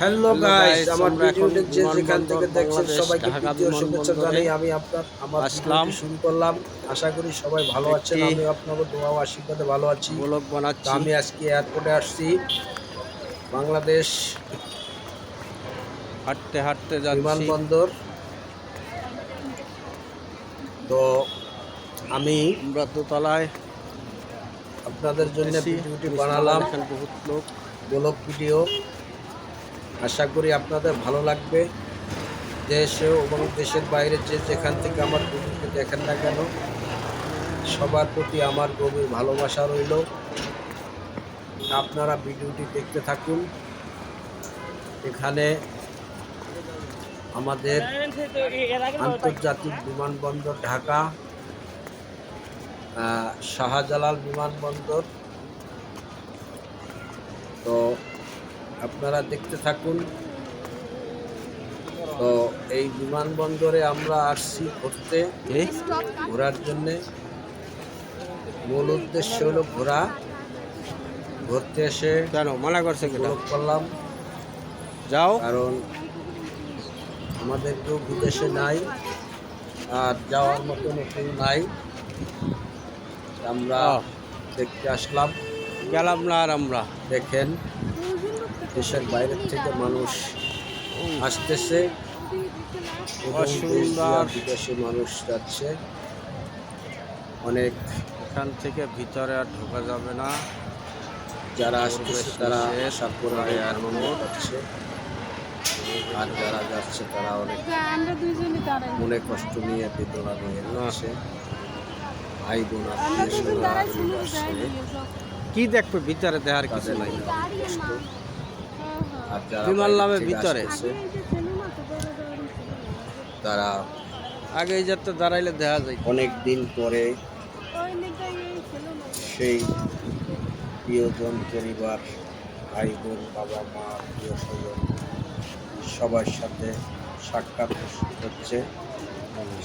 Hello guys আমার ভিডিওটা যে যেখান থেকে দেখছেন সবাইকে প্রীতীয় শুভেচ্ছা জানাই। আমি আপনার আমার আসলাম। শুরু করলাম। আশা করি সবাই ভালো আছেন। আমি আপনাদের দোয়া ও আশীর্বাদে ভালো আছি। ব্লগ বানাচ্ছি। আমি আজকে এয়ারপোর্টে আসছি। বাংলাদেশ হাঁটতে হাঁটতে যাচ্ছি। বিমানবন্দর। তো আমি আমরা দোতলায় আপনাদের জন্য ভিডিওটি বানালাম। বহুত লোক। Blog video. আশা করি আপনাদের ভালো লাগবে। দেশে এবং দেশের বাইরে যে যেখান থেকে আমার ভিডিওটি দেখেন না কেন, সবার প্রতি আমার গভীর ভালোবাসা রইল। আপনারা ভিডিওটি দেখতে থাকুন। এখানে আমাদের আন্তর্জাতিক বিমানবন্দর ঢাকা শাহজালাল বিমানবন্দর। তো আপনারা দেখতে থাকুন। তো এই বিমানবন্দরে আমরা আসছি ঘুরতে। এই ঘোরার জন্যে। মূল উদ্দেশ্য হলো ঘোরা। ঘুরতে এসে কেন? মানা করছে করলাম। যাও। কারণ আমাদের কেউ বিদেশে নাই আর যাওয়ার মতন কেউ নাই। আমরা দেখতে আসলাম। গেলাম না আর আমরা। দেখেন। দেশের বাইরের থেকে মানুষ আসতেছে বিদেশি মানুষ যাচ্ছে। অনেক এখান থেকে ভিতরে আর ঢোকা যাবে না। যারা আসতেছে তারা করে আর পাচ্ছে আর যারা যাচ্ছে তারা অনেক মনে কষ্ট নিয়ে বেদনা নিয়ে আসে ভাই বোন আত্মীয় স্বজন কি দেখবে? ভিতরে দেখার কিছু নাই মনে অনেক কষ্ট আর যারা বিমান নামে ভিতরে। তারা আগে এই যাতে দাঁড়াইলে দেখা যায়। অনেক দিন পরে সেই প্রিয়জন পরিবার ভাই বোন বাবা মা প্রিয় স্বজন সবার সাথে সাক্ষাৎ হচ্ছে।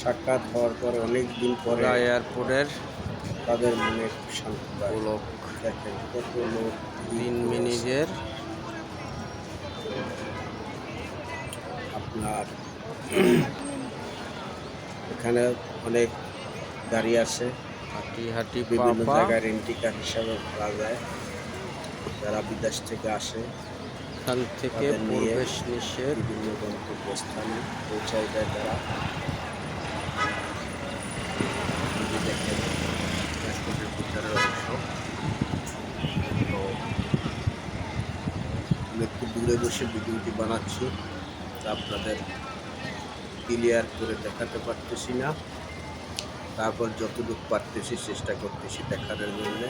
সাক্ষাৎ হওয়ার পরে অনেক দিন পরে এয়ারপোর্টের তাদের মনে শান্তি দেখেন কত লোক তিন মিনিটের আপনার এখানে অনেক গাড়ি আছে। হাঁটি হাঁটি বিভিন্ন জায়গায় রেন্টি কার হিসাবে পাওয়া যায়। যারা বিদেশ থেকে আসে এখান থেকে নিয়ে প্রবেশ নিষেধ। বিভিন্ন গন্তব্যস্থানে পৌঁছায় যায় তারা এই যে দেখেন এয়ারপোর্টের ভিতরের অংশ তো আমি একটু দূরে বসে ভিডিওটি বানাচ্ছি আপনাদের ক্লিয়ার করে দেখাতে পারতেছি না। তারপর যতটুকু পারতেছি চেষ্টা করতেছি দেখানোর জন্যে।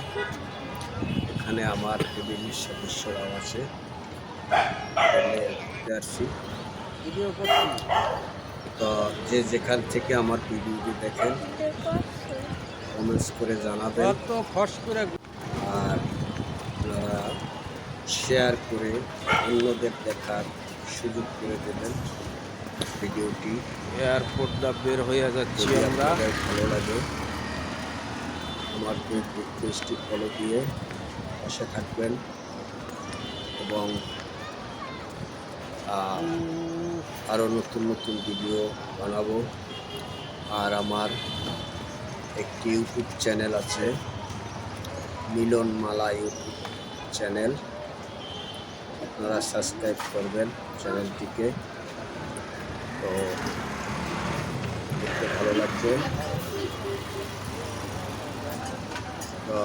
এখানে আমার ফ্যামিলির সদস্যরাও আছে। তো যে যেখান থেকে আমার ভিডিওটি দেখেন কমেন্টস করে জানাবেন কত খস করে আর আপনারা শেয়ার করে অন্যদের দেখার সুযোগ করে দেবেন। ভিডিওটি এয়ারপোর্ট দা বের হয়ে যাচ্ছি আমরা। ভালো লাগে আমার ফেসবুক পেজটি ফলো দিয়ে পাশে থাকবেন এবং আরও নতুন নতুন ভিডিও বানাবো। আর আমার একটি ইউটিউব চ্যানেল আছে মিলন মালা ইউটিউব চ্যানেল আপনারা সাবস্ক্রাইব করবেন চ্যানেলটিকে তো দেখতে ভালো লাগবে তো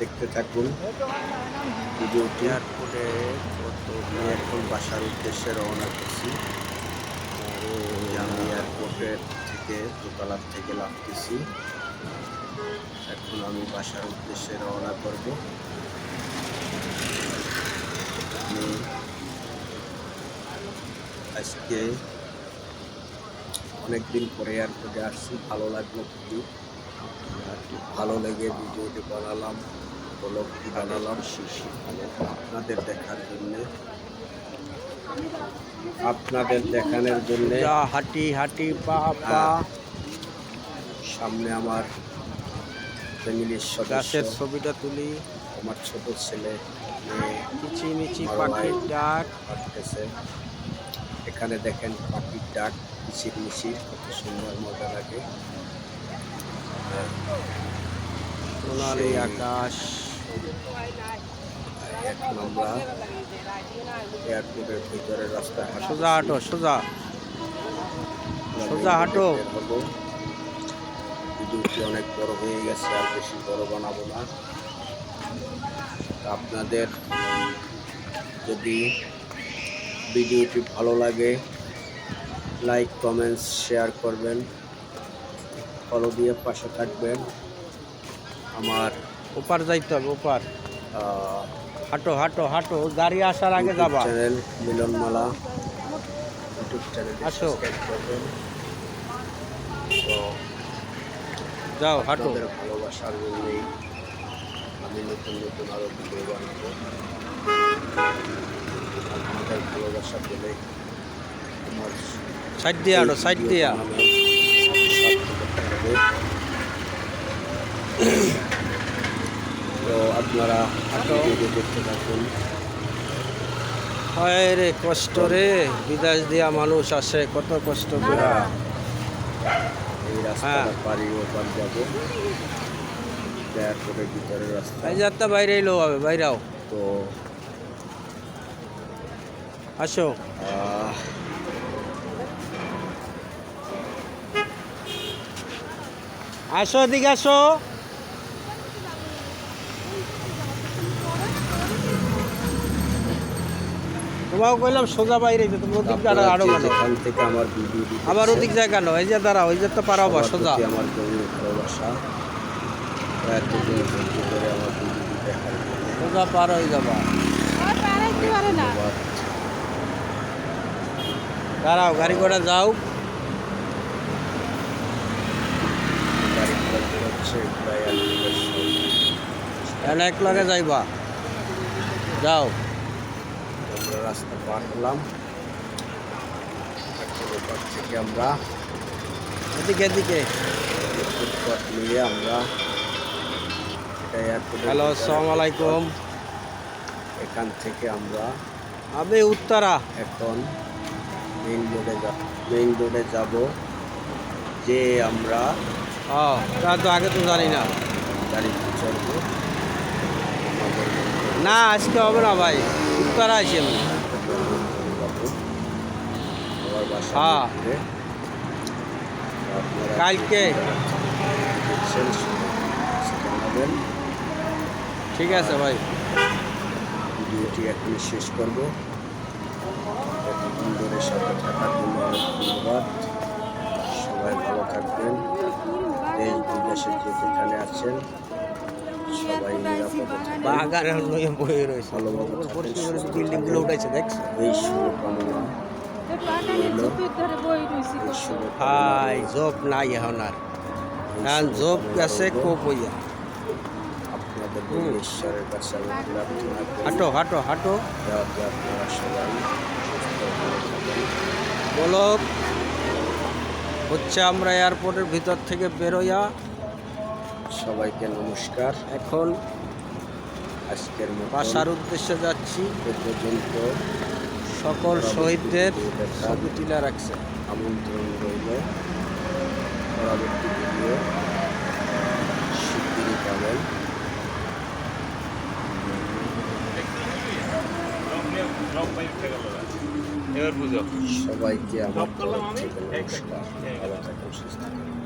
দেখতে থাকুন। ভিডিওটি এয়ারপোর্টে আমি এখন বাসার উদ্দেশ্যে রওনা করছি আমি এয়ারপোর্টের থেকে, দোতলার থেকে লাফতেছি এখন আমি বাসার উদ্দেশ্যে রওনা করব। আমি আজকে অনেকদিন পরে আর এয়ারপোর্টে আসছি, ভালো লাগল খুবই। ভালো লেগে ভিডিওটি বানালাম বানালাম শিশি আপনাদের দেখার জন্যে। আপনাদের দেখানোর জন্য। হাঁটি হাঁটি পা পা। হ্যাঁ। সামনে আমার ফ্যামিলির গাছের ছবিটা তুলি। আমার ছোট ছেলে কিচিমিচি পাখির। ডাক। কাটতেছে এখানে দেখেন পাখির ডাক। মিচির মিচির কত সুন্দর মজা লাগে। সোনালি আকাশ। এখন আমরা এয়ারপোর্টের ভিতরে হাঁটতেছি। সোজা হাঁটো সোজা। সোজা হাঁটো। ভিডিওটি অনেক বড় হয়ে গেছে আর বেশি বড় বানাবো না। আপনাদের যদি ভিডিওটি ভালো লাগে লাইক কমেন্টস শেয়ার করবেন। ফলো দিয়ে পাশে থাকবেন। আমার ওপার যাইতে হবে ওপার। হাঁটো হাঁটো হাঁটো। গাড়ি আসার আগে যাবা। চ্যানেল মিলনমালা। ইউটিউব চ্যানেল আসো। যাও হাঁটো। ভালোবাসার জন্যই আমি নতুন নতুন আরও ভিডিও বানাবো। আপনাদের ভালোবাসা পেলে আমার সাইড দিয়ে হাঁটো সাইড দিয়া। তো আপনারা ভিডিও দেখতে থাকুন। হয় রে কষ্ট রে বিদেশ দিয়া মানুষ আসে কত কষ্ট করে। এই রাস্তাটা পারি ওপার যাব। এয়ারপোর্টের ভিতরের রাস্তা। এই যাত্রা বাইরে এলো হবে বাইরাও তো আসো। আসো এদিকে আসো। তোমাকে কইলাম সোজা বাইরে যেতে তুমি ওদিক আপনারা আরও যে কেন যেখান থেকে আমার আবার ওদিক যায় কেন? এই যে দাঁড়াও ওই যে তো পারাও বা সোজা। আমার গভীর ভালোবাসা। এতদিন ধৈর্য করে আমার ভিডিওটি দেখার সোজা পার হয়ে যাবা। দাঁড়াও গাড়ি যাও। ঘোড়া এনে এক লগে যাইবা। যাও। আমরা রাস্তা পার হলাম। এখন থেকে আমরা এদিকে এদিকে। ফুটপাথ নিয়ে আমরা হ্যালো আসসালামু আলাইকুম। এখান থেকে আমরা আমি উত্তরা। এখন মেইন রোডে যাব মেইন রোডে যাব যে আমরা ও তা তো আগে তো জানি না। চড়বো। আমাদের না আজকে হবে না ভাই। উত্তরা আছি। হ্যাঁ। কালকে। ঠিক আছে ভাই। ভিডিওটি এখনই শেষ করব। এতক্ষণ সাথে থাকার জন্য অনেক ধন্যবাদ। সবাই ভালো থাকবেন। বিদেশে যে যেখানে আছেন সবাই বাগান। লইয়া বয়ে রয়েছে। ভালোভাবে থাকেন, সুস্থ বিল্ডিংগুলো থাকেন। উঠাইছে দেখছ? এই শুভকামনা হাই জব নাই এখন আর। এখন জব গেছে কোপ হইয়া আপনাদের। ঈশ্বরের কাছে হাঁটো হাঁটো হাঁটো। আপনারা সবাই বলো হচ্ছে আমরা এয়ারপোর্টের ভিতর থেকে বেরোয়া। সবাইকে নমস্কার। এখন আজকের বাসার উদ্দেশ্যে যাচ্ছি। এ পর্যন্ত সকল শহীদদের ছবি তুলে রাখছে। আমন্ত্রণ রইল। পরবর্তী ভিডিও শিগগিরই পাবেন। সবাইকে আমার নমস্কার। ভালো থাকুন সুস্থ থাকুন।